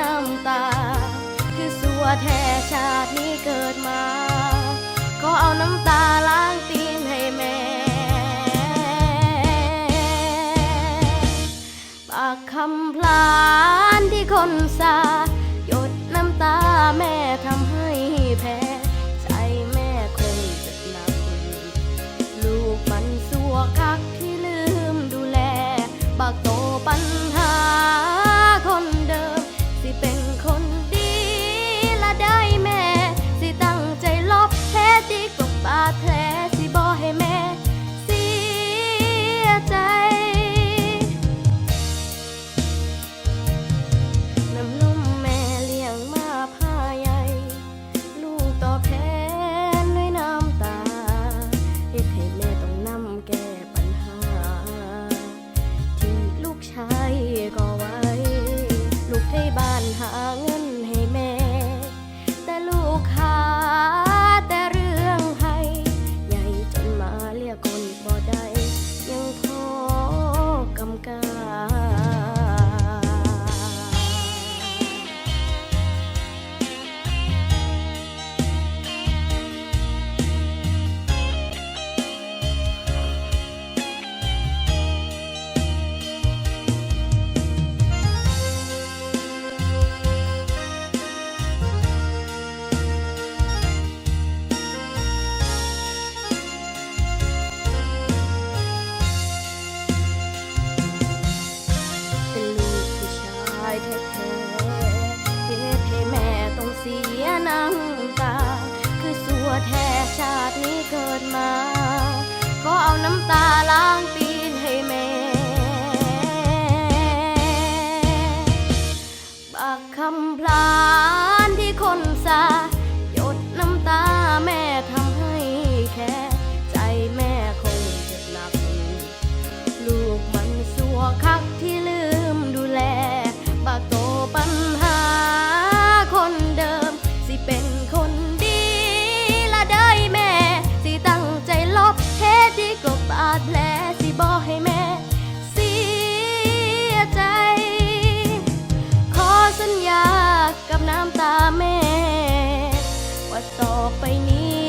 น้ำตา คือสัวแท้ชาตินี้เกิดมา ก็เอาน้ำตาล้างตีนให้แม่ ปากคำพลานที่คนสาหยดน้ำตาแม่ทำ เกิดมา ก็เอาน้ำตา ต่อไปนี้